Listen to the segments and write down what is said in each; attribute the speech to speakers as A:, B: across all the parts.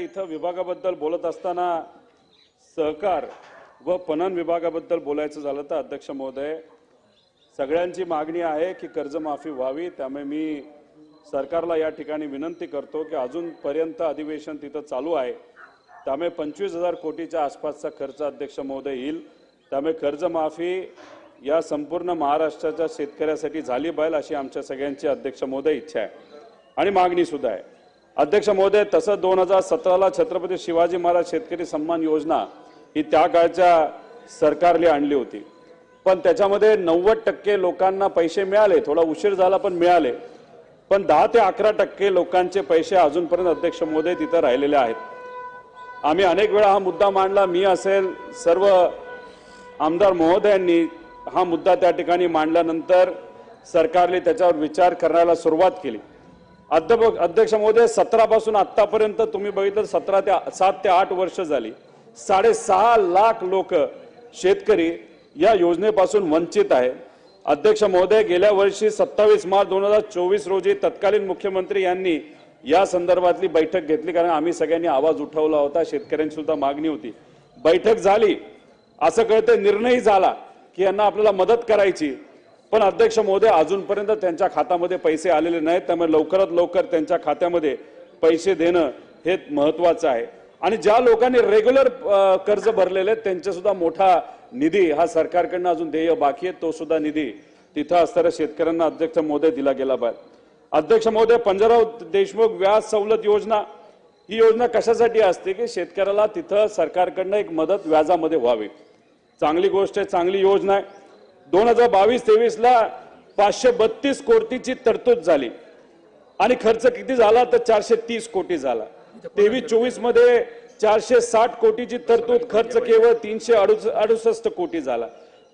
A: इथं विभागाबद्दल बोलत असताना सहकार व पणन विभागाबद्दल बोलायचं झालं तर अध्यक्ष महोदय सगळ्यांची मागणी आहे की कर्जमाफी व्हावी. त्यामुळे मी सरकारला या ठिकाणी विनंती करतो की अजूनपर्यंत अधिवेशन तिथं चालू आहे. त्यामुळे पंचवीस हजार कोटीच्या आसपासचा खर्च अध्यक्ष महोदय येईल. त्यामुळे कर्जमाफी या संपूर्ण महाराष्ट्राच्या शेतकऱ्यासाठी झाली पाहिजे अशी आमच्या सगळ्यांची अध्यक्ष महोदय इच्छा आहे. आणि मागणी सुद्धा आहे. अध्यक्ष महोदय तसं दोन हजार सतराला छत्रपती शिवाजी महाराज शेतकरी सन्मान योजना ही त्या काळच्या सरकारने आणली होती. पण त्याच्यामध्ये नव्वद टक्के लोकांना पैसे मिळाले थोडा उशीर झाला पण मिळाले. पण दहा ते अकरा टक्के लोकांचे पैसे अजूनपर्यंत अध्यक्ष महोदय तिथं राहिलेले आहेत. आम्ही अनेक वेळा हा मुद्दा मांडला मी असेल सर्व आमदार महोदयांनी हा मुद्दा त्या ठिकाणी मांडल्यानंतर सरकारने त्याच्यावर विचार करायला सुरुवात केली. अध्यक्ष अध्यक्ष महोदय सतरापासून आत्तापर्यंत तुम्ही बघितलं सतरा ते सात ते आठ वर्ष झाली. साडेसहा लाख लोक शेतकरी या योजनेपासून वंचित आहे. अध्यक्ष महोदय गेल्या वर्षी सत्तावीस मार्च दोन हजार चोवीस रोजी तत्कालीन मुख्यमंत्री यांनी या संदर्भातली बैठक घेतली कारण आम्ही सगळ्यांनी आवाज उठवला होता शेतकऱ्यांची सुद्धा मागणी होती. बैठक झाली. असं कळतं निर्णय झाला की यांना आपल्याला मदत करायची. पण अध्यक्ष महोदय अजूनपर्यंत त्यांच्या खात्यामध्ये पैसे आलेले नाहीत. त्यामुळे लवकरात लवकर त्यांच्या खात्यामध्ये पैसे देणं हे महत्वाचं आहे. आणि ज्या लोकांनी रेग्युलर कर्ज भरलेले आहेत त्यांचा सुद्धा मोठा निधी हा सरकारकडनं अजून ध्येय बाकी आहे तो सुद्धा निधी तिथं असणाऱ्या शेतकऱ्यांना अध्यक्ष महोदय दिला गेला पाहिजे. अध्यक्ष महोदय पंजाबराव देशमुख व्याज सवलत योजना ही योजना कशासाठी असते की शेतकऱ्याला तिथं सरकारकडनं एक मदत व्याजामध्ये व्हावी. चांगली गोष्ट आहे चांगली योजना आहे. दोन हजार बावीस तेवीस ला पाचशे बत्तीस कोटीची तरतूद झाली. आणि खर्च किती झाला? तर चारशे तीस कोटी झाला. तेवीस चोवीसमध्ये चारशे साठ कोटीची तरतूद खर्च केवळ तीनशे अडुसष्ट कोटी झाला.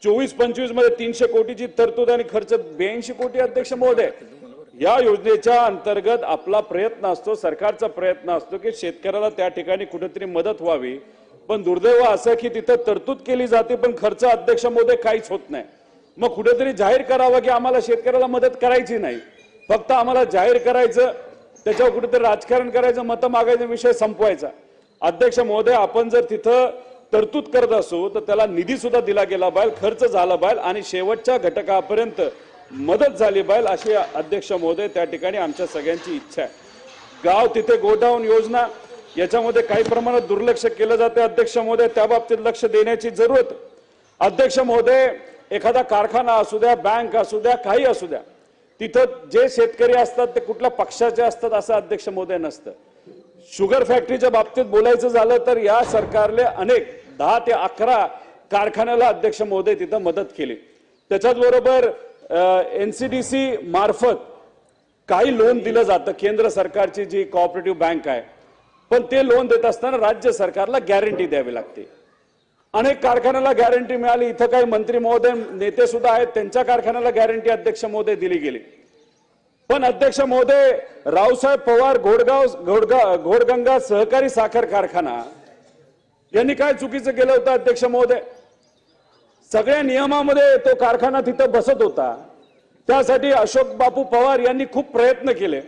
A: चोवीस पंचवीसमध्ये तीनशे कोटीची तरतूद आणि खर्च ब्याऐंशी कोटी अध्यक्ष महोदय. या योजनेच्या अंतर्गत आपला प्रयत्न असतो सरकारचा प्रयत्न असतो की शेतकऱ्याला त्या ठिकाणी कुठेतरी मदत व्हावी. पण दुर्दैव असं की तिथं तरतूद केली जाते पण खर्च अध्यक्ष महोदय काहीच होत नाही. मग कुठेतरी जाहीर करावं की आम्हाला शेतकऱ्याला मदत करायची नाही. फक्त आम्हाला जाहीर करायचं त्याच्यावर कुठेतरी राजकारण करायचं मतं मागायचा विषय संपवायचा. अध्यक्ष महोदय आपण जर तिथं तरतूद करत असू तर त्याला निधी सुद्धा दिला गेला पाहिजे खर्च झाला पाहिजे आणि शेवटच्या घटकापर्यंत मदत झाली पाहिजे अशी अध्यक्ष महोदय त्या ठिकाणी आमच्या सगळ्यांची इच्छा आहे. गाव तिथे गोडाऊन योजना याच्यामध्ये काही प्रमाणात दुर्लक्ष केलं जाते. अध्यक्ष महोदय त्या बाबतीत लक्ष देण्याची जरूरत. अध्यक्ष महोदय एखादा कारखाना असू द्या बँक असू द्या काही असू द्या तिथं जे शेतकरी असतात ते कुठल्या पक्षाचे असतात असं अध्यक्ष महोदय नसतं. शुगर फॅक्टरीच्या बाबतीत बोलायचं झालं तर या सरकारने अनेक दहा ते अकरा कारखान्याला अध्यक्ष महोदय तिथं मदत केली. त्याच्याच बरोबर एनसीडीसी मार्फत काही लोन दिलं जातं केंद्र सरकारची जी कॉपरेटिव्ह बँक आहे. पण ते लोन देत असताना राज्य सरकारला गॅरंटी द्यावी लागते. अनेक कारखान्याला गॅरंटी मिळाली. इथं काही मंत्री महोदय नेते सुद्धा आहेत. त्यांच्या कारखान्याला गॅरंटी अध्यक्ष महोदय दिली गेली. पण अध्यक्ष महोदय रावसाहेब पवार घोडगाव घोडगा घोडगंगा सहकारी साखर कारखाना यांनी काय चुकीचं केलं होतं अध्यक्ष महोदय? सगळ्या नियमामध्ये तो कारखाना तिथं बसत होता. त्यासाठी अशोक बापू पवार यांनी खूप प्रयत्न केले.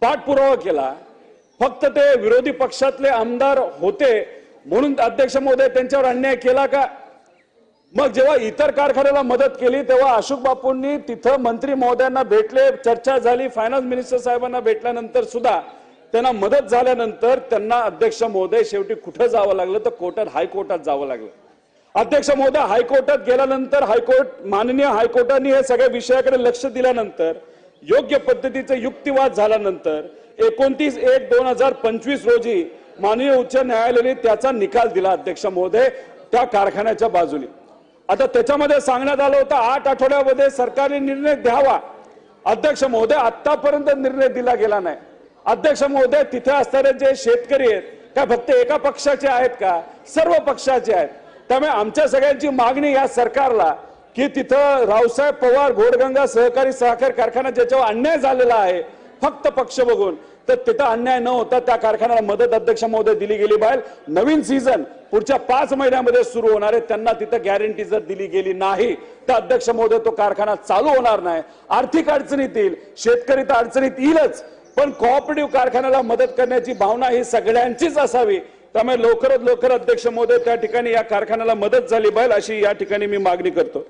A: पाठपुरावा केला. फक्त ते विरोधी पक्षातले आमदार होते. म्हणून अध्यक्ष महोदय त्यांच्यावर अन्याय केला का? मग जेव्हा इतर कारखान्याला मदत केली तेव्हा अशोक बापूंनी तिथं मंत्री महोदयांना भेटले चर्चा झाली फायनान्स मिनिस्टर साहेबांना भेटल्यानंतर सुद्धा त्यांना मदत झाल्यानंतर त्यांना अध्यक्ष महोदय शेवटी कुठं जावं लागलं? तर कोर्टात हायकोर्टात जावं लागलं. अध्यक्ष महोदय हायकोर्टात गेल्यानंतर हायकोर्ट माननीय हायकोर्टाने हे सगळ्या विषयाकडे लक्ष दिल्यानंतर योग्य पद्धतीचे युक्तिवाद झाल्यानंतर एकोणतीस एक दोन हजार पंचवीस रोजी माननीय उच्च न्यायालयाने त्याचा निकाल दिला अध्यक्ष महोदय त्या कारखान्याच्या बाजूने. आता त्याच्यामध्ये सांगण्यात आलं होतं आठ आठवड्यामध्ये सरकारने निर्णय द्यावा. अध्यक्ष महोदय आतापर्यंत निर्णय दिला गेला नाही. अध्यक्ष महोदय तिथे असणारे जे शेतकरी आहेत काय फक्त एका पक्षाचे आहेत का? सर्व पक्षाचे आहेत. त्यामुळे आमच्या सगळ्यांची मागणी या सरकारला की तिथं रावसाहेब पवार घोडगंगा सहकारी साखर कारखाना ज्याच्यावर अन्याय झालेला आहे फक्त पक्ष बघून. तर तिथं अन्याय न होता त्या कारखान्याला मदत अध्यक्ष महोदय दिली गेली बाहेर. नवीन सीझन पुढच्या पाच महिन्यामध्ये सुरू होणार आहे. त्यांना तिथं गॅरंटी जर दिली गेली नाही तर अध्यक्ष महोदय तो कारखाना चालू होणार नाही. आर्थिक अडचणीत येईल शेतकरी तर अडचणीत येईलच. पण कोऑपरेटिव्ह कारखान्याला मदत करण्याची भावना ही सगळ्यांचीच असावी. त्यामुळे लवकरात लवकर अध्यक्ष महोदय त्या ठिकाणी या कारखान्याला मदत झाली पाहिजे अशी या ठिकाणी मी मागणी करतो.